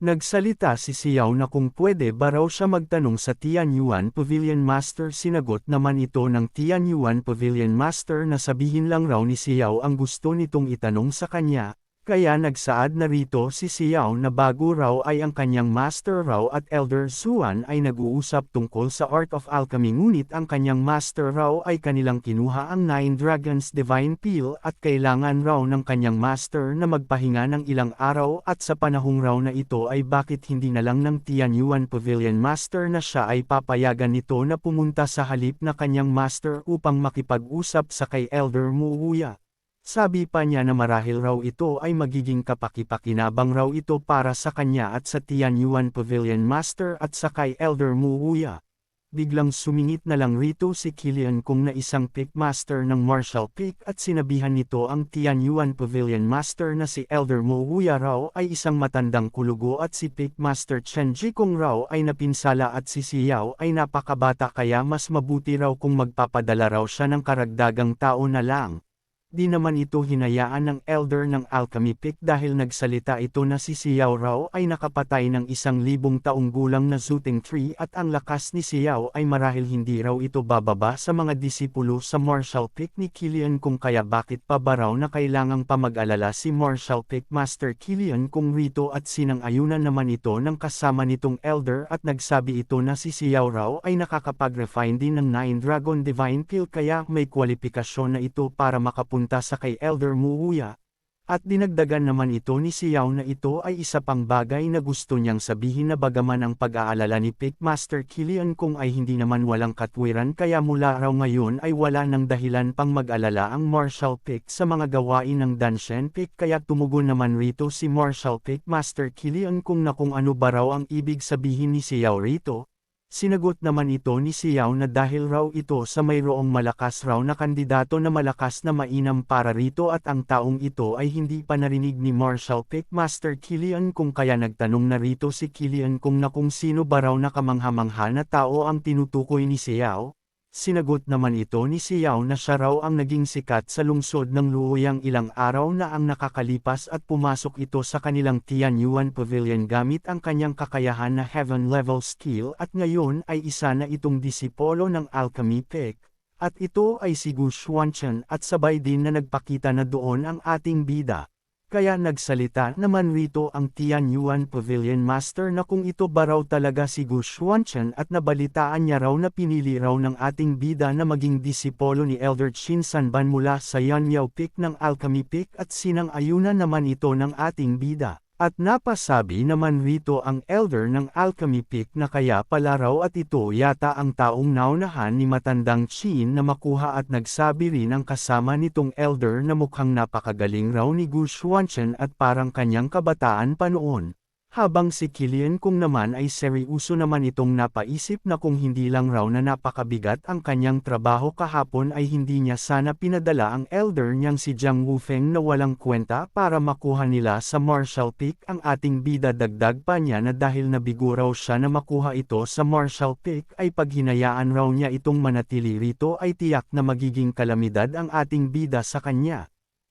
Nagsalita si Xiao na kung pwede ba raw siya magtanong sa Tianyuan Pavilion Master sinagot naman ito ng Tianyuan Pavilion Master na sabihin lang raw ni Xiao ang gusto nitong itanong sa kanya, kaya nagsaad na rito si Xiao na bago raw ay ang kanyang Master raw at Elder Suan ay nag-uusap tungkol sa Art of Alchemy ngunit ang kanyang Master raw ay kanilang kinuha ang Nine Dragons Divine Peel at kailangan raw ng kanyang Master na magpahinga ng ilang araw at sa panahong raw na ito ay bakit hindi na lang ng Tianyuan Pavilion Master na siya ay papayagan nito na pumunta sa halip na kanyang Master upang makipag-usap sa kay Elder Muuya. Sabi pa niya na marahil raw ito ay magiging kapakipakinabang raw ito para sa kanya at sa Tianyuan Pavilion Master at sa kay Elder Muuya. Biglang sumingit na lang rito si Killian kung na isang pick master ng Marshall Peak at sinabihan nito ang Tianyuan Pavilion Master na si Elder Muuya raw ay isang matandang kulugo at si Pick Master Chen Jikong raw ay napinsala at si Xiao ay napakabata kaya mas mabuti raw kung magpapadala raw siya ng karagdagang tao na lang. Di naman ito hinayaan ng elder ng Alchemy Pick dahil nagsalita ito na si Xiao raw ay nakapatay ng isang libong taong gulang na Zooting Tree at ang lakas ni Xiao ay marahil hindi raw ito bababa sa mga disipulo sa Marshall Pick ni Killian kung kaya bakit pa ba raw na kailangang pamag-alala si Marshall Pick Master Killian kung rito at sinang ayunan naman ito ng kasama nitong elder at nagsabi ito na si Xiao raw ay nakakapag-refine din ng Nine Dragon Divine Pill kaya may kwalifikasyon na ito para makapunta papunta sa kay Elder Muuya. At dinagdagan naman ito ni Xiao na ito ay isa pang bagay na gusto niyang sabihin na bagaman ang pag-aalala ni Pickmaster Killian kung ay hindi naman walang katwiran kaya mula raw ngayon ay wala ng dahilan pang mag-alala ang Marshall Pick sa mga gawain ng Danshen Pick kaya tumugon naman rito si Marshall Pickmaster Killian kung na kung ano ba raw ang ibig sabihin ni Xiao rito, Sinagot naman ito ni Xiao na dahil raw ito sa mayroong malakas raw na kandidato na malakas na mainam para rito at ang taong ito ay hindi pa narinig ni Marshall Pickmaster Killian kung kaya nagtanong na rito si Killian kung na kung sino ba raw na kamanghamangha na tao ang tinutukoy ni Xiao. Sinagot naman ito ni Xiao na siya raw ang naging sikat sa lungsod ng Luoyang ilang araw na ang nakakalipas at pumasok ito sa kanilang Tianyuan Pavilion gamit ang kanyang kakayahan na heaven level skill at ngayon ay isa na itong disipolo ng Alchemy Pick. At ito ay si Gu Xuanchen at sabay din na nagpakita na doon ang ating bida. Kaya nagsalita naman rito ang Tianyuan Pavilion Master na kung ito ba raw talaga si Gu Xuanchen at nabalitaan niya raw na pinili raw ng ating bida na maging disipolo ni Elder Chin Sanban mula sa Yanyao Peak ng Alchemy Peak at sinang ayunan naman ito ng ating bida. At napasabi naman rito ang elder ng Alchemy Peak na kaya pala raw at ito yata ang taong naunahan ni matandang Chin na makuha at nagsabi rin ang kasama nitong elder na mukhang napakagaling raw ni Gu Xuanchen at parang kanyang kabataan pa noon. Habang si Killian kung naman ay seryoso naman itong napaisip na kung hindi lang raw na napakabigat ang kanyang trabaho kahapon ay hindi niya sana pinadala ang elder niyang si Jiang Wufeng na walang kwenta para makuha nila sa Marshall Peak ang ating bida dagdag pa niya na dahil nabigo raw siya na makuha ito sa Marshall Peak ay paghinayaan raw niya itong manatili rito ay tiyak na magiging kalamidad ang ating bida sa kanya.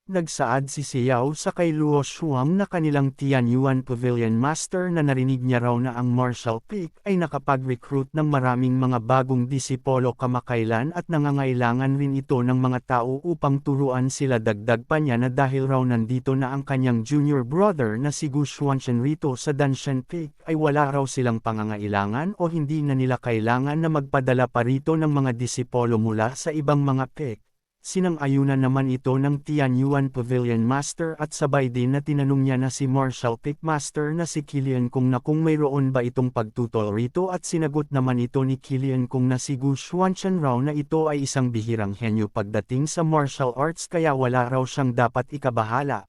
Nagsaad si Xiao sa kay Luo Shuang na kanilang Tianyuan Pavilion Master na narinig niya raw na ang Marshall Peak ay nakapag-recruit ng maraming mga bagong disipolo kamakailan at nangangailangan rin ito ng mga tao upang turuan sila dagdag pa niya na dahil raw nandito na ang kanyang junior brother na si Gu Xuanchen rito sa Danshan Peak ay wala raw silang pangangailangan o hindi na nila kailangan na magpadala pa rito ng mga disipolo mula sa ibang mga peak. Sinang-ayunan naman ito ng Tianyuan Pavilion Master at sabay din na tinanong niya na si Marshall Pick Master na si Killian kung na kung mayroon ba itong pagtutol rito at sinagot naman ito ni Killian kung na si Gu Xuanchen raw na ito ay isang bihirang henyo pagdating sa martial arts kaya wala raw siyang dapat ikabahala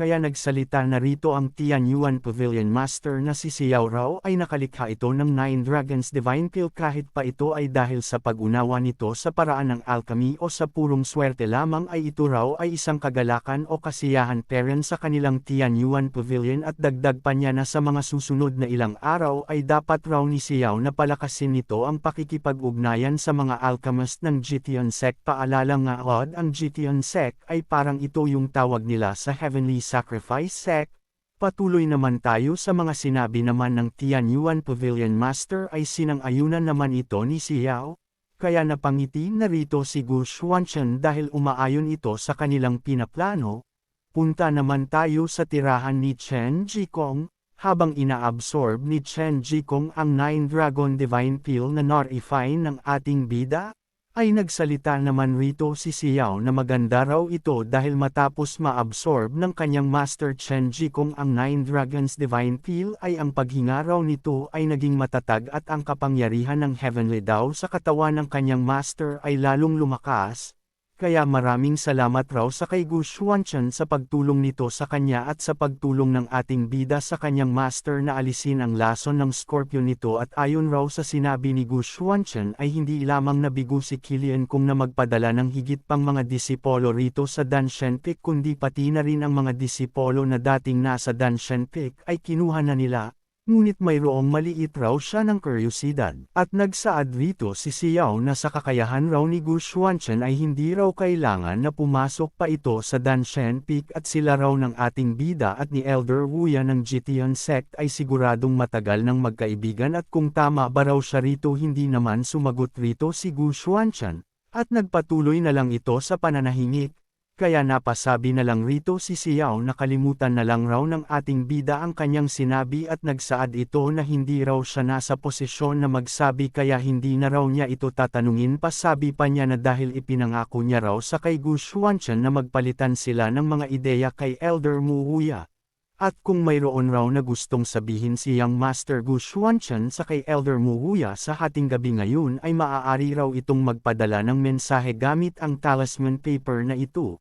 kaya nagsalita na rito ang Tianyuan Pavilion Master na si Xiao Rao ay nakalikha ito ng Nine Dragons Divine Pill kahit pa ito ay dahil sa pag-unawa nito sa paraan ng alchemy o sa purong swerte lamang ay ito raw ay isang kagalakan o kasiyahan parent sa kanilang Tianyuan Pavilion at dagdag pa niya na sa mga susunod na ilang araw ay dapat raw ni Xiao na palakasin nito ang pakikipag-ugnayan sa mga alchemist ng Jitian Sect. Paalala nga Odd ang Jitian Sect ay parang ito yung tawag nila sa Heavenly sacrifice sect, Patuloy naman tayo sa mga sinabi naman ng Tian Yuan Pavilion Master ay sinang-ayunan naman ito ni Xiao, kaya napangiti na rito si Gu Xuanchen dahil umaayon ito sa kanilang pinaplano. Punta naman tayo sa tirahan ni Chen Jikong, habang inaabsorb ni Chen Jikong ang Nine Dragon Divine Pill na Norify ng ating bida, ay nagsalita naman rito si Xiao na maganda raw ito dahil matapos maabsorb ng kanyang Master Chen Jikong ang Nine Dragons Divine Pill ay ang paghinga raw nito ay naging matatag at ang kapangyarihan ng Heavenly daw sa katawan ng kanyang Master ay lalong lumakas, kaya maraming salamat raw sa kay Gu Xuanchen sa pagtulong nito sa kanya at sa pagtulong ng ating bida sa kanyang master na alisin ang lason ng Scorpio nito at ayon raw sa sinabi ni Gu Xuanchen ay hindi lamang nabigo si Kilian kung na magpadala ng higit pang mga disipolo rito sa Danshan Peak kundi pati na rin ang mga disipolo na dating nasa Danshan Peak ay kinuha na nila, Ngunit mayroong maliit raw siya ng kuryosidad, at nagsaad rito si Xiao na sa kakayahan raw ni Gu Xuanchen ay hindi raw kailangan na pumasok pa ito sa Danshan Peak at sila raw ng ating bida at ni Elder Wuya ng Jitian Sect ay siguradong matagal ng magkaibigan at kung tama ba raw siya rito hindi naman sumagot rito si Gu Xuanchen, at nagpatuloy na lang ito sa pananahimik, kaya napasabi na lang rito si Xiao na kalimutan na lang raw ng ating bida ang kanyang sinabi at nagsaad ito na hindi raw siya nasa posisyon na magsabi kaya hindi na raw niya ito tatanungin pa sabi pa niya na dahil ipinangako niya raw sa kay Gu Xuanchen na magpalitan sila ng mga ideya kay Elder Mu Huya. At kung mayroon raw na gustong sabihin si Young Master Gu Xuanchen sa kay Elder Mu Huya sa hating gabi ngayon ay maaari raw itong magpadala ng mensahe gamit ang talisman paper na ito.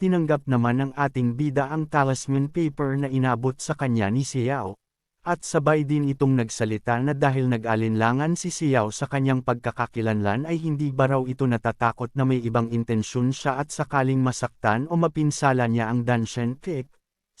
Tinanggap naman ng ating bida ang talisman paper na inabot sa kanya ni Xiao. At sabay din itong nagsalita na dahil nag-alinlangan si Xiao sa kanyang pagkakakilanlan ay hindi ba raw ito natatakot na may ibang intensyon siya at sakaling masaktan o mapinsala niya ang Danshan Peak,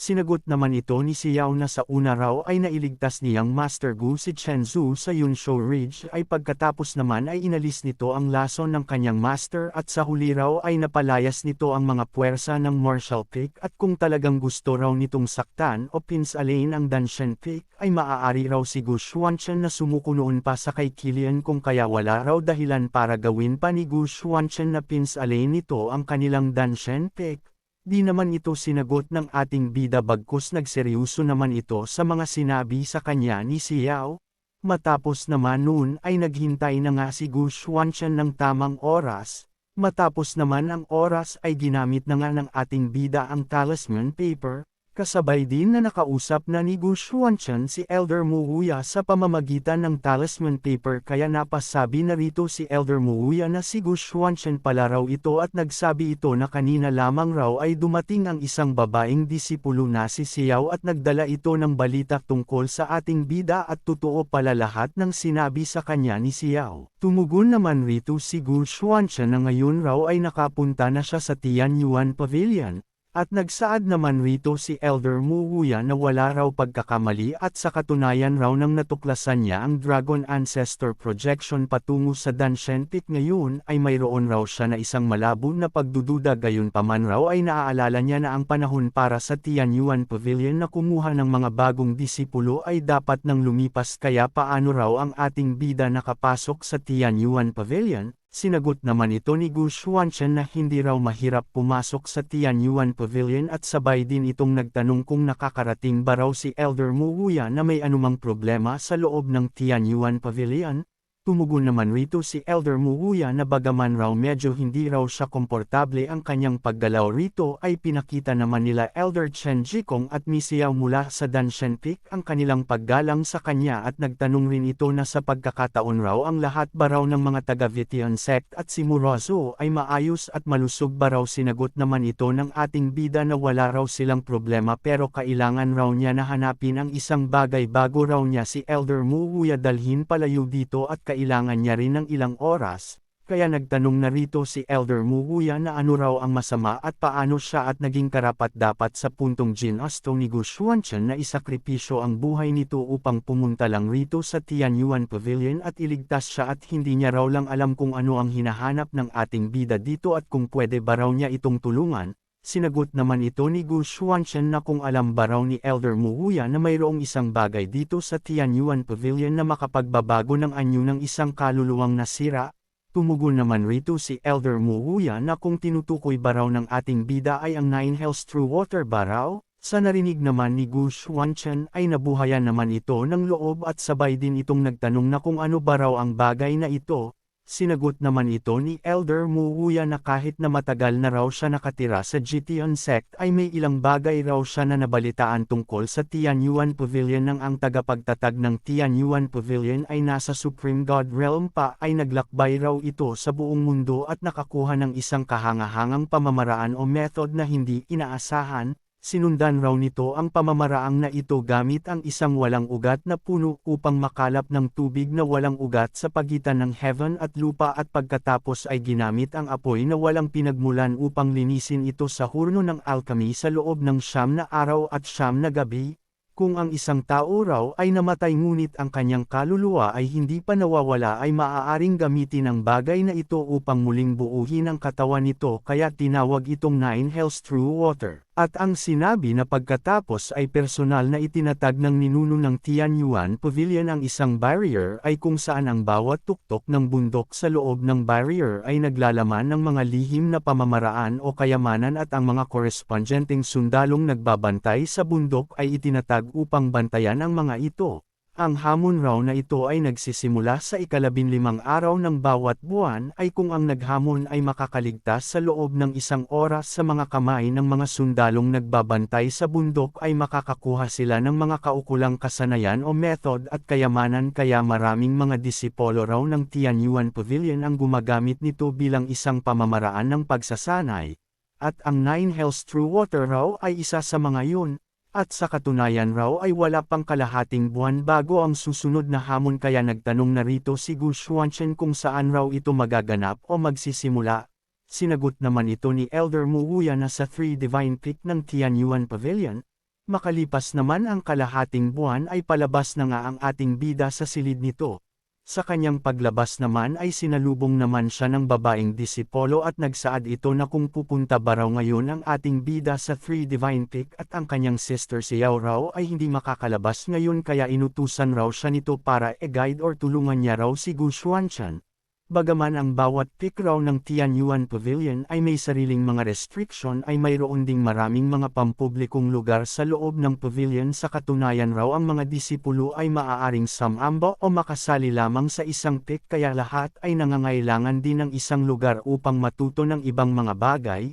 Sinagot naman ito ni Xiao na sa una raw ay nailigtas niyang Master Gu si Chen Zhu sa Yunshou Ridge ay pagkatapos naman ay inalis nito ang lason ng kanyang master at sa huli raw ay napalayas nito ang mga puwersa ng Marshall Peak at kung talagang gusto raw nitong saktan o pinsalain ang Danshan Peak ay maaari raw si Gu Xuanchen na sumuko noon pa sa kay Kilian kung kaya wala raw dahilan para gawin pa ni Gu Xuanchen na pinsalain nito ang kanilang Danshan Peak. Di naman ito sinagot ng ating bida bagkus nagseryoso naman ito sa mga sinabi sa kanya ni Xiao. Matapos naman noon ay naghintay na nga si Gu Xuanchen ng tamang oras. Matapos naman ang oras ay ginamit na nga ng ating bida ang talisman paper, Kasabay din na nakausap na ni Gu Xuanchen si Elder Muhuya sa pamamagitan ng talisman paper kaya napasabi na rito si Elder Muhuya na si Gu Xuanchen pala raw ito at nagsabi ito na kanina lamang raw ay dumating ang isang babaeng disipulo na si Xiao at nagdala ito ng balita tungkol sa ating bida at totoo pala lahat ng sinabi sa kanya ni Xiao. Tumugon naman rito si Gu Xuanchen na ngayon raw ay nakapunta na siya sa Tian Yuan Pavilion, at nagsaad naman rito si Elder Muwuya na wala raw pagkakamali at sa katunayan raw nang natuklasan niya ang Dragon Ancestor Projection patungo sa Danshan Peak ngayon ay mayroon raw siya na isang malabo na pagdududa. Gayon paman raw ay naaalala niya na ang panahon para sa Tianyuan Pavilion na kumuha ng mga bagong disipulo ay dapat nang lumipas. Kaya paano raw ang ating bida nakapasok sa Tianyuan Pavilion, Sinagot naman ito ni Gu Xuanchen na hindi raw mahirap pumasok sa Tianyuan Pavilion at sabay din itong nagtanong kung nakakarating ba raw si Elder Muwuya na may anumang problema sa loob ng Tianyuan Pavilion, Tumugon naman rito si Elder Muwuya na bagaman raw medyo hindi raw siya komportable ang kanyang paggalaw rito ay pinakita naman nila Elder Chen Jikong at Misiao mula sa Danshan Peak ang kanilang paggalang sa kanya at nagtanong rin ito na sa pagkakataon raw ang lahat ba raw ng mga taga Vitian sect at si Murazo ay maayos at malusog ba raw sinagot naman ito ng ating bida na wala raw silang problema pero kailangan raw niya na hanapin ang isang bagay bago raw niya si Elder Muwuya dalhin palayo dito at kailangan niya rin ng ilang oras, kaya nagtanong na rito si Elder Muhuya na ano raw ang masama at paano siya at naging karapat-dapat sa puntong ginasto ni Gu Xuanchen na isakripisyo ang buhay nito upang pumunta lang rito sa Tianyuan Pavilion at iligtas siya at hindi niya raw lang alam kung ano ang hinahanap ng ating bida dito at kung pwede ba raw niya itong tulungan, Sinagot naman ito ni Gu Xuanchen na kung alam ba raw ni Elder Muhuya na mayroong isang bagay dito sa Tianyuan Pavilion na makapagbabago ng anyo ng isang kaluluwang nasira, Tumugon naman rito si Elder Muhuya na kung tinutukoy ba raw ng ating bida ay ang Nine Hells True Water ba raw? Sa narinig naman ni Gu Xuanchen ay nabuhayan naman ito ng loob at sabay din itong nagtanong na kung ano ba raw ang bagay na ito, Sinagot naman ito ni Elder Muwuya na kahit na matagal na raw siya nakatira sa Jitian sect ay may ilang bagay raw siya na nabalitaan tungkol sa Tianyuan Pavilion nang ang tagapagtatag ng Tianyuan Pavilion ay nasa Supreme God Realm pa ay naglakbay raw ito sa buong mundo at nakakuha ng isang kahangahangang pamamaraan o method na hindi inaasahan, Sinundan raw nito ang pamamaraang na ito gamit ang isang walang ugat na puno upang makalap ng tubig na walang ugat sa pagitan ng heaven at lupa at pagkatapos ay ginamit ang apoy na walang pinagmulan upang linisin ito sa hurno ng alchemy sa loob ng siyam na araw at siyam na gabi, kung ang isang tao raw ay namatay ngunit ang kanyang kaluluwa ay hindi pa nawawala ay maaaring gamitin ang bagay na ito upang muling buuhin ang katawan nito kaya tinawag itong Nine Hells True Water. At ang sinabi na pagkatapos ay personal na itinatag ng ninuno ng Tianyuan Pavilion ang isang barrier ay kung saan ang bawat tuktok ng bundok sa loob ng barrier ay naglalaman ng mga lihim na pamamaraan o kayamanan at ang mga korespondenteng sundalong nagbabantay sa bundok ay itinatag upang bantayan ang mga ito. Ang hamon raw na ito ay nagsisimula sa ikalabinlimang araw ng bawat buwan ay kung ang naghamon ay makakaligtas sa loob ng isang oras sa mga kamay ng mga sundalong nagbabantay sa bundok ay makakakuha sila ng mga kaukulang kasanayan o method at kayamanan kaya maraming mga disipolo raw ng Tianyuan Pavilion ang gumagamit nito bilang isang pamamaraan ng pagsasanay. At ang Nine Hells True Water raw ay isa sa mga yun, at sa katunayan raw ay wala pang kalahating buwan bago ang susunod na hamon kaya nagtanong na rito si Gu Xuanchen kung saan raw ito magaganap o magsisimula. Sinagot naman ito ni Elder Muwuya na sa Three Divine Peak ng Tianyuan Pavilion. Makalipas naman ang kalahating buwan ay palabas na nga ang ating bida sa silid nito. Sa kanyang paglabas naman ay sinalubong naman siya ng babaeng disipolo at nagsaad ito na kung pupunta ba raw ngayon ang ating bida sa Three Divine Peak at ang kanyang sister si Yao raw ay hindi makakalabas ngayon kaya inutusan raw siya nito para e-guide or tulungan niya raw si Gu Xuanchan. Bagaman ang bawat peak raw ng Tianyuan Pavilion ay may sariling mga restriction ay mayroon ding maraming mga pampublikong lugar sa loob ng pavilion sa katunayan raw ang mga disipulo ay maaaring samamba o makasali lamang sa isang peak kaya lahat ay nangangailangan din ng isang lugar upang matuto ng ibang mga bagay,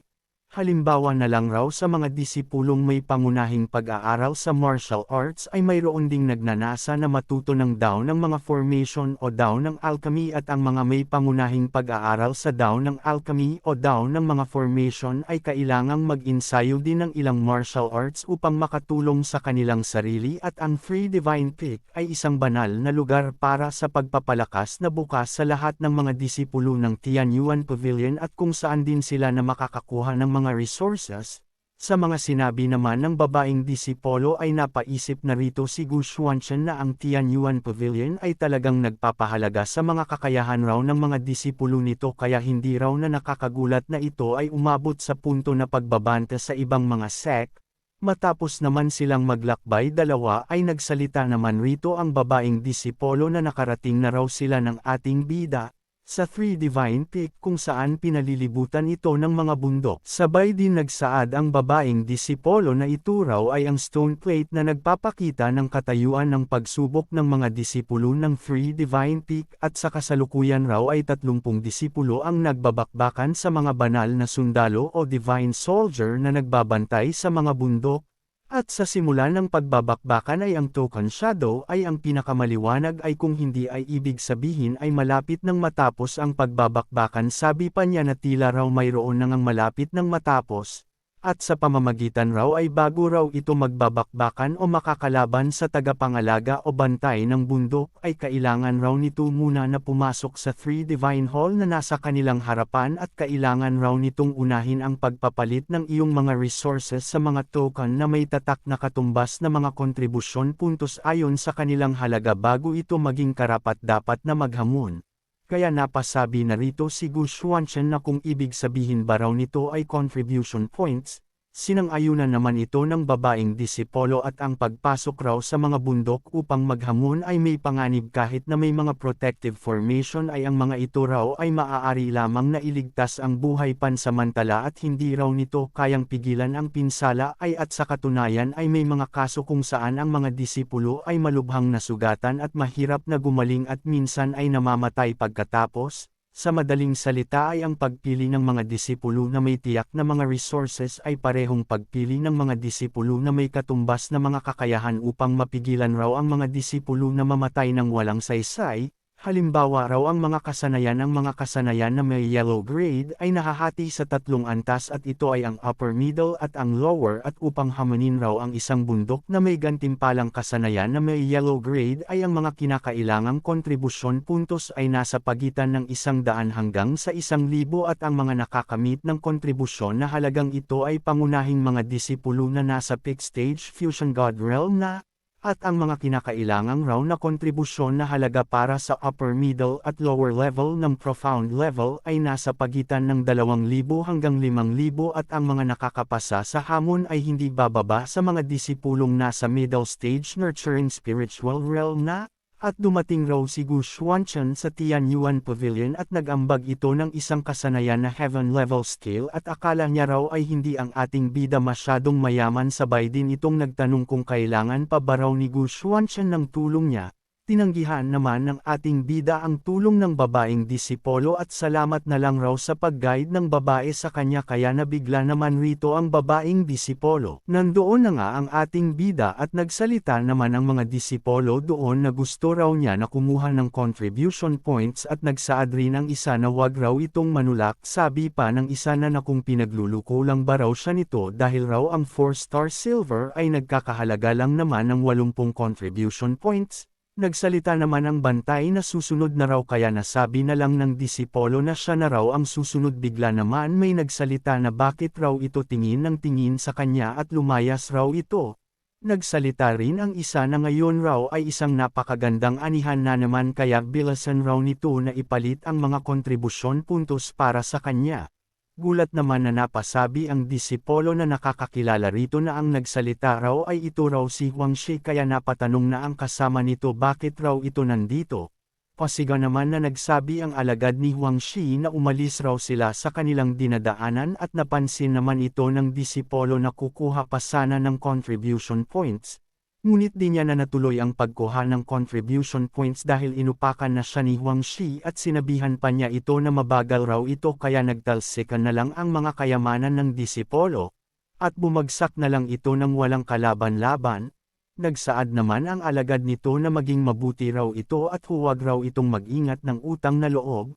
Halimbawa na lang raw sa mga disipulong may pangunahing pag-aaral sa martial arts ay mayroon ding nagnanasa na matuto ng daw ng mga formation o daw ng alchemy at ang mga may pangunahing pag-aaral sa daw ng alchemy o daw ng mga formation ay kailangang mag-insayo din ng ilang martial arts upang makatulong sa kanilang sarili at ang Free Divine Peak ay isang banal na lugar para sa pagpapalakas na bukas sa lahat ng mga disipulo ng Tianyuan Pavilion at kung saan din sila na makakakuha ng mga resources, sa mga sinabi naman ng babaeng disipolo ay napaisip na rito si Gu Xuanchen na ang Tianyuan Pavilion ay talagang nagpapahalaga sa mga kakayahan raw ng mga disipulo nito kaya hindi raw na nakakagulat na ito ay umabot sa punto na pagbabanta sa ibang mga sect, Matapos naman silang maglakbay dalawa ay nagsalita naman rito ang babaeng disipolo na nakarating na raw sila ng ating bida, sa Three Divine Peak kung saan pinalilibutan ito ng mga bundok. Sabay din nagsaad ang babaeng disipolo na ito raw ay ang stone plate na nagpapakita ng katayuan ng pagsubok ng mga disipulo ng Three Divine Peak at sa kasalukuyan raw ay 30 disipulo ang nagbabakbakan sa mga banal na sundalo o divine soldier na nagbabantay sa mga bundok, at sa simula ng pagbabakbakan ay ang token shadow ay ang pinakamaliwanag ay kung hindi ay ibig sabihin ay malapit ng matapos ang pagbabakbakan. Sabi pa niya na tila raw mayroon nang ang malapit ng matapos, at sa pamamagitan raw ay bago raw ito magbabakbakan o makakalaban sa tagapangalaga o bantay ng bundok ay kailangan raw nito muna na pumasok sa Three Divine Hall na nasa kanilang harapan at kailangan raw nitong unahin ang pagpapalit ng iyong mga resources sa mga token na may tatak na katumbas na mga kontribusyon puntos ayon sa kanilang halaga bago ito maging karapat dapat na maghamon. Kaya napasabi na rito si Gu Xuanchen na kung ibig sabihin ba raw nito ay contribution points, sinang-ayunan naman ito ng babaeng disipolo at ang pagpasok raw sa mga bundok upang maghamon ay may panganib kahit na may mga protective formation ay ang mga ito raw ay maaari lamang na iligtas ang buhay pansamantala at hindi raw nito kayang pigilan ang pinsala ay at sa katunayan ay may mga kaso kung saan ang mga disipulo ay malubhang nasugatan at mahirap na gumaling at minsan ay namamatay pagkatapos, sa madaling salita ay ang pagpili ng mga disipulo na may tiyak na mga resources ay parehong pagpili ng mga disipulo na may katumbas na mga kakayahan upang mapigilan raw ang mga disipulo na mamatay ng walang saysay, Halimbawa raw ang mga kasanayan ang mga kasanayan na may yellow grade ay nahahati sa tatlong antas at ito ay ang upper middle at ang lower at upang hamanin raw ang isang bundok na may gantimpalang kasanayan na may yellow grade ay ang mga kinakailangang kontribusyon puntos ay nasa pagitan ng isang daan hanggang sa isang libo at ang mga nakakamit ng kontribusyon na halagang ito ay pangunahing mga disipulo na nasa peak stage fusion god realm na, at ang mga kinakailangang raw na kontribusyon na halaga para sa upper middle at lower level ng profound level ay nasa pagitan ng 2,000 hanggang 5,000 at ang mga nakakapasa sa hamon ay hindi bababa sa mga disipulong nasa middle stage nurturing spiritual realm na, at dumating raw si Gu Xuanchen sa Tianyuan Pavilion at nag-ambag ito ng isang kasanayan na heaven level scale at akala niya raw ay hindi ang ating bida masyadong mayaman sabay din itong nagtanong kung kailangan pa ba raw ni Gu Xuanchen ng tulong niya, Tinanggihan naman ng ating bida ang tulong ng babaeng disipolo at salamat na lang raw sa pag-guide ng babae sa kanya kaya nabigla naman rito ang babaeng disipolo. Nandoon na nga ang ating bida at nagsalita naman ang mga disipolo doon na gusto raw niya na kumuha ng contribution points at nagsaad rin ang isa na wag raw itong manulak sabi pa ng isa na na kung pinagluluko lang ba raw siya nito dahil raw ang 4-star silver ay nagkakahalaga lang naman ng 80 contribution points, Nagsalita naman ang bantay na susunod na raw kaya nasabi na lang ng disipolo na siya na raw ang susunod bigla naman may nagsalita na bakit raw ito tingin ng tingin sa kanya at lumayas raw ito. Nagsalita rin ang isa na ngayon raw ay isang napakagandang anihan na naman kaya bilasan raw nito na ipalit ang mga kontribusyon puntos para sa kanya. Gulat naman na napasabi ang disipolo na nakakakilala rito na ang nagsalita raw ay ito raw si Huang Shi kaya napatanong na ang kasama nito bakit raw ito nandito. Pasiga naman na nagsabi ang alagad ni Huang Shi na umalis raw sila sa kanilang dinadaanan at napansin naman ito ng disipolo na kukuha pa sana ng contribution points, Ngunit di niya na natuloy ang pagkuha ng contribution points dahil inupakan na siya ni Huang Shi at sinabihan pa niya ito na mabagal raw ito kaya nagtalsikan na lang ang mga kayamanan ng disipolo, at bumagsak na lang ito ng walang kalaban-laban, nagsaad naman ang alagad nito na maging mabuti raw ito at huwag raw itong mag-ingat ng utang na loob,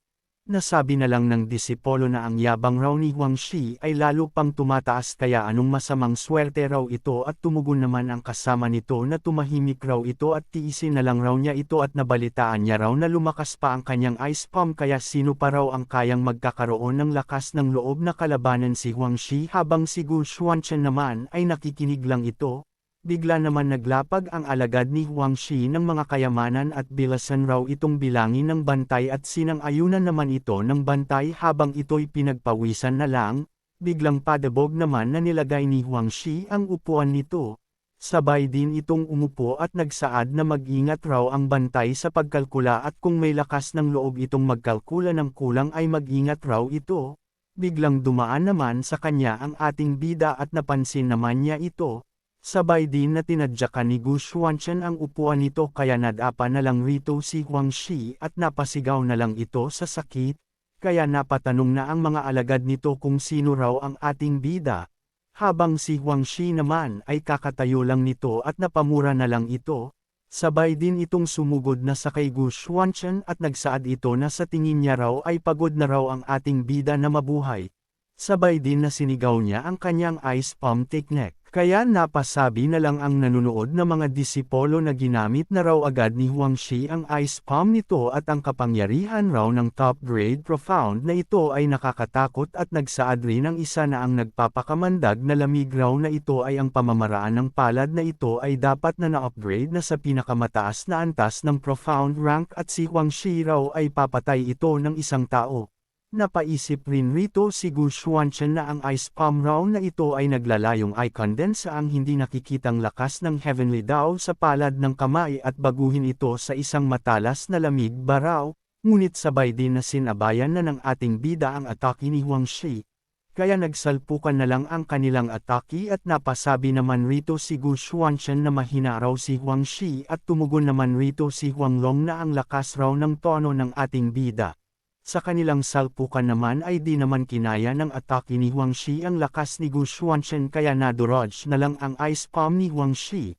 Nasabi na lang ng disipolo na ang yabang raw ni Huang Shi ay lalo pang tumataas kaya anong masamang swerte raw ito at tumugon naman ang kasama nito na tumahimik raw ito at tiisin na lang raw niya ito at nabalitaan niya raw na lumakas pa ang kanyang ice palm kaya sino pa raw ang kayang magkakaroon ng lakas ng loob na kalabanan si Huang Shi habang si Gu Xuanchen naman ay nakikinig lang ito, Bigla naman naglapag ang alagad ni Huang Shi ng mga kayamanan at bilasan raw itong bilangin ng bantay at sinang-ayunan naman ito ng bantay habang ito'y pinagpawisan na lang, biglang padabog naman na nilagay ni Huang Shi ang upuan nito. Sabay din itong umupo at nagsaad na mag-ingat raw ang bantay sa pagkalkula at kung may lakas ng loob itong magkalkula ng kulang ay mag-ingat raw ito. Biglang dumaan naman sa kanya ang ating bida at napansin naman niya ito, Sabay din na tinadyakan ni Gu Xuanchen ang upuan nito kaya nadapa na lang rito si Huang Shi at napasigaw na lang ito sa sakit, kaya napatanong na ang mga alagad nito kung sino raw ang ating bida. Habang si Huang Shi naman ay kakatayo lang nito at napamura na lang ito, sabay din itong sumugod na sa kay Gu Xuanchen at nagsaad ito na sa tingin niya raw ay pagod na raw ang ating bida na mabuhay, Sabay din na sinigaw niya ang kanyang ice palm technique. Kaya napasabi na lang ang nanunood na mga disipolo na ginamit na raw agad ni Huang Shi ang ice palm nito at ang kapangyarihan raw ng top grade profound na ito ay nakakatakot at nagsaad rin ang isa na ang nagpapakamandag na lamig raw na ito ay ang pamamaraan ng palad na ito ay dapat na na-upgrade na sa pinakamataas na antas ng profound rank at si Huang Shi raw ay papatay ito ng isang tao. Napaisip rin rito si Gu Xuanchen na ang ice palm round na ito ay naglalayong icon din sa ang hindi nakikitang lakas ng heavenly Dao sa palad ng kamay at baguhin ito sa isang matalas na lamig baraw, ngunit sabay din na sinabayan na ng ating bida ang atake ni Huang Shi. Kaya nagsalpukan na lang ang kanilang atake at napasabi naman rito si Gu Xuanchen na mahina raw si Huang Shi at tumugon naman rito si Huang Long na ang lakas raw ng tono ng ating bida. Sa kanilang salpukan naman ay di naman kinaya ng atake ni Huang Shi ang lakas ni Gu Xuanchen kaya nadurodge na lang ang ice palm ni Huang Shi.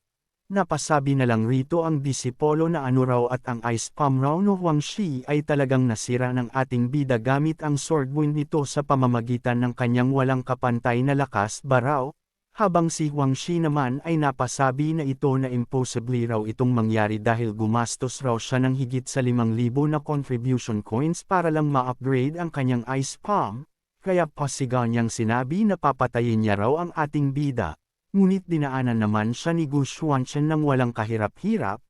Napasabi na lang rito ang disipolo na ano raw at ang ice palm raw no Huang Shi ay talagang nasira ng ating bida gamit ang sword wind nito sa pamamagitan ng kanyang walang kapantay na lakas baraw, habang si Huang Shi naman ay napasabi na ito na impossibly raw itong mangyari dahil gumastos raw siya ng higit sa 5,000 na contribution coins para lang ma-upgrade ang kanyang ice palm, kaya pasigaw niyang sinabi na papatayin niya raw ang ating bida. Ngunit dinaanan naman siya ni Gu Xuanchen ng walang kahirap-hirap,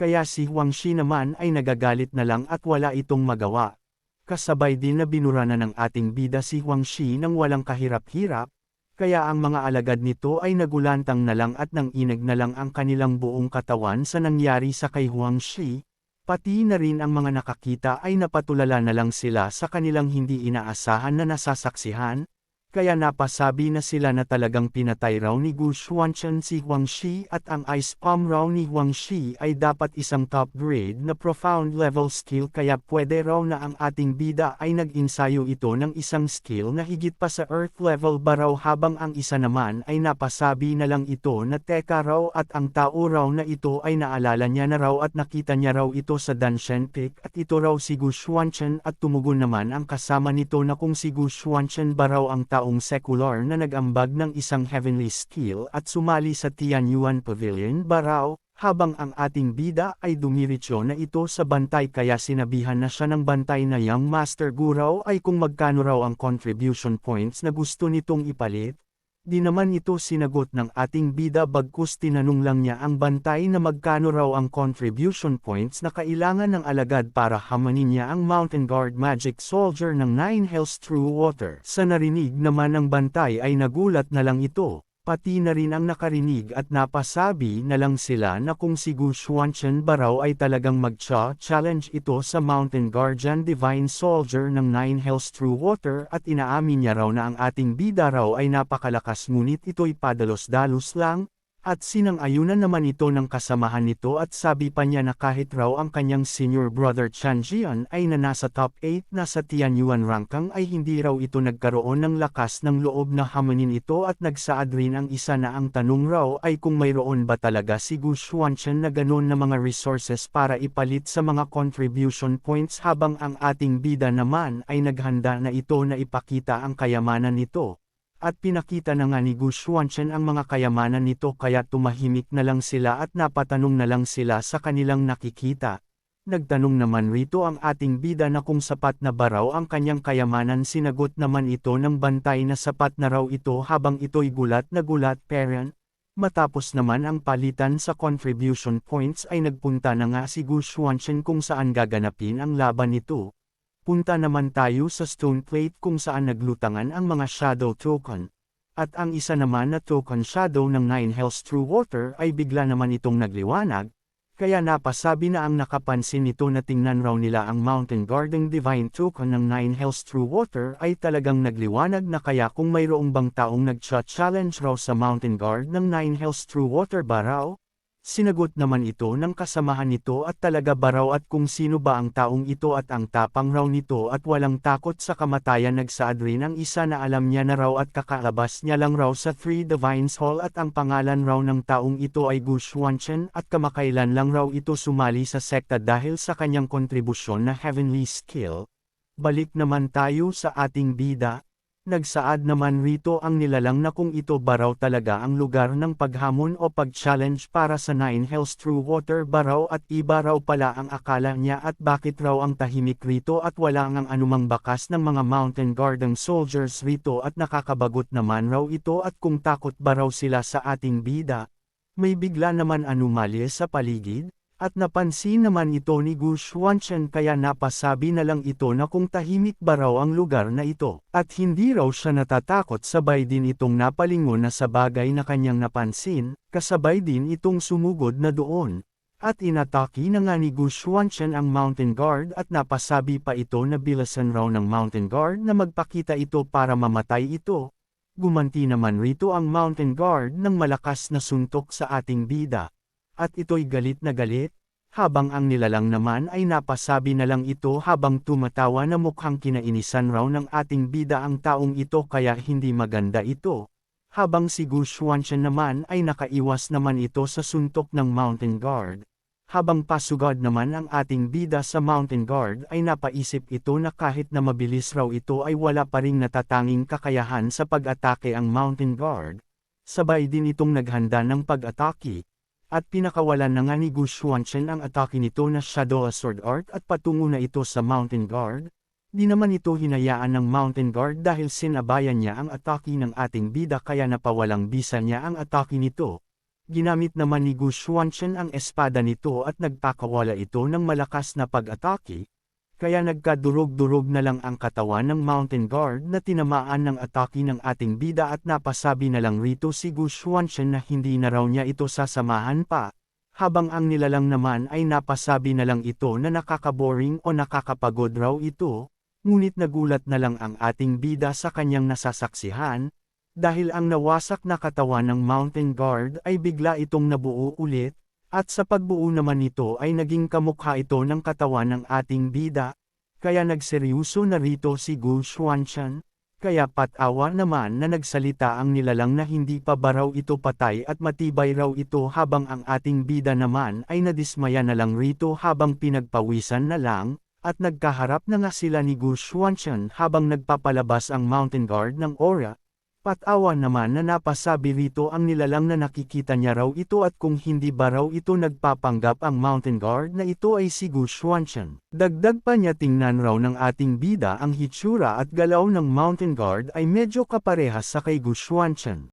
kaya si Huang Shi naman ay nagagalit na lang at wala itong magawa. Kasabay din na binura na ng ating bida si Huang Shi ng walang kahirap-hirap, kaya ang mga alagad nito ay nagulantang na lang at nang inag na lang ang kanilang buong katawan sa nangyari sa kay Huang Shi, pati na rin ang mga nakakita ay napatulala na lang sila sa kanilang hindi inaasahan na nasasaksihan, kaya napasabi na sila na talagang pinatay raw ni Gu Xuanchen si Huang Shi at ang ice palm raw ni Huang Shi ay dapat isang top grade na profound level skill kaya pwede raw na ang ating bida ay nag-insayo ito ng isang skill na higit pa sa earth level ba raw habang ang isa naman ay napasabi na lang ito na teka raw at ang tao raw na ito ay naalala niya na raw at nakita niya raw ito sa Danshan Peak at ito raw si Gu Xuanchen at tumugon naman ang kasama nito na kung si Gu Xuanchen ba raw ang tao taong sekular na nag-ambag ng isang heavenly skill at sumali sa Tianyuan Pavilion Baraw, habang ang ating bida ay dumiritso na ito sa bantay kaya sinabihan na siya ng bantay na Young Master Guraw ay kung magkano raw ang contribution points na gusto nitong ipalit, Di naman ito sinagot ng ating bida bagkus tinanong lang niya ang bantay na magkano raw ang contribution points na kailangan ng alagad para hamanin niya ang Mountain Guard Magic Soldier ng Nine Hells True Water. Sa narinig naman ng bantay ay nagulat na lang ito. Pati na rin ang nakarinig at napasabi na lang sila na kung si Gu Xuanchen Barao ay talagang mag-challenge ito sa Mountain Guardian Divine Soldier ng Nine Hells True Water at inaamin niya raw na ang ating bida raw ay napakalakas ngunit ito'y padalos-dalos lang, at sinang-ayunan naman ito ng kasamahan nito at sabi pa niya na kahit raw ang kanyang senior brother Chan Jian ay na nasa top 8 na sa Tianyuan Rankang ay hindi raw ito nagkaroon ng lakas ng loob na hamanin ito at nagsaad rin ang isa na ang tanong raw ay kung mayroon ba talaga si Gu Xuanchen na ganon na mga resources para ipalit sa mga contribution points habang ang ating bida naman ay naghanda na ito na ipakita ang kayamanan nito. At pinakita na nga ni Gu Xuanchen ang mga kayamanan nito kaya tumahimik na lang sila at napatanong na lang sila sa kanilang nakikita. Nagtanong naman rito ang ating bida na kung sapat na ba raw ang kanyang kayamanan sinagot naman ito ng bantay na sapat na raw ito habang ito'y gulat na gulat parent. Matapos naman ang palitan sa contribution points ay nagpunta na nga si Gu Xuanchen kung saan gaganapin ang laban nito. Punta naman tayo sa stone plate kung saan naglutangan ang mga shadow token. At ang isa naman na token shadow ng Nine Hells True Water ay bigla naman itong nagliwanag, kaya napasabi na ang nakapansin nito na tingnan raw nila ang Mountain Garden Divine Token ng Nine Hells True Water ay talagang nagliwanag na kaya kung mayroong bang taong nag-challenge raw sa Mountain Guard ng Nine Hells True Water ba raw? Sinagot naman ito ng kasamahan nito at talaga ba raw at kung sino ba ang taong ito at ang tapang raw nito at walang takot sa kamatayan nagsaad rin ang isa na alam niya na raw at kakalabas niya lang raw sa Three Divines Hall at ang pangalan raw ng taong ito ay Gu Xuanchen at kamakailan lang raw ito sumali sa sekta dahil sa kanyang kontribusyon na heavenly skill. Balik naman tayo sa ating bida, Nagsaad naman rito ang nilalang na kung ito ba raw talaga ang lugar ng paghamon o pag-challenge para sa Nine Hells True Water ba raw at iba raw pala ang akala niya at bakit raw ang tahimik rito at wala ngang anumang bakas ng mga Mountain Garden soldiers rito at nakakabagot naman raw ito at kung takot ba raw sila sa ating bida. May bigla naman anomalye sa paligid, at napansin naman ito ni Gu Xuanchen kaya napasabi na lang ito na kung tahimik ba raw ang lugar na ito, at hindi raw siya natatakot sabay din itong napalingon na sa bagay na kanyang napansin, kasabay din itong sumugod na doon. At inataki na nga ni Gu Xuanchen ang Mountain Guard at napasabi pa ito na bilasan raw ng Mountain Guard na magpakita ito para mamatay ito. Gumanti naman rito ang Mountain Guard ng malakas na suntok sa ating bida. At ito'y galit na galit, habang ang nilalang naman ay napasabi na lang ito habang tumatawa na mukhang kinainisan raw ng ating bida ang taong ito kaya hindi maganda ito. Habang si Gu Xuanchen naman ay nakaiwas naman ito sa suntok ng Mountain Guard. Habang pasugad naman ang ating bida sa Mountain Guard ay napaisip ito na kahit na mabilis raw ito ay wala pa ring natatanging kakayahan sa pag-atake ang Mountain Guard. Sabay din itong naghanda ng pag-atake. At pinakawalan na nga ni Gu Xuanchen ang atake nito na Shadow Sword Art at patungo na ito sa Mountain Guard. Di naman ito hinayaan ng Mountain Guard dahil sinabayan niya ang atake ng ating bida kaya napawalang bisa niya ang atake nito. Ginamit naman ni Gu Xuanchen ang espada nito at nagpakawala ito ng malakas na pag-atake, kaya nagkadurog-durog na lang ang katawan ng Mountain Guard na tinamaan ng atake ng ating bida at napasabi na lang rito si Gu Xuanchen na hindi na raw niya ito sasamahan pa, habang ang nilalang naman ay napasabi na lang ito na nakakaboring o nakakapagod raw ito, ngunit nagulat na lang ang ating bida sa kanyang nasasaksihan, dahil ang nawasak na katawan ng Mountain Guard ay bigla itong nabuo ulit, at sa pagbuo naman nito ay naging kamukha ito ng katawan ng ating bida, kaya nagseryoso na rito si Gu Xuanchen, kaya patawa naman na nagsalita ang nilalang na hindi pa ba raw ito patay at matibay raw ito habang ang ating bida naman ay nadismaya na lang rito habang pinagpawisan na lang, at nagkaharap na nga sila ni Gu Xuanchen habang nagpapalabas ang Mountain Guard ng aura, Patawa naman na napasabi rito ang nilalang na nakikita niya raw ito at kung hindi ba raw ito nagpapanggap ang Mountain Guard na ito ay si Gu Xuanchen. Dagdag pa niya tingnan raw ng ating bida ang hitsura at galaw ng Mountain Guard ay medyo kaparehas sa kay Gu Xuanchen.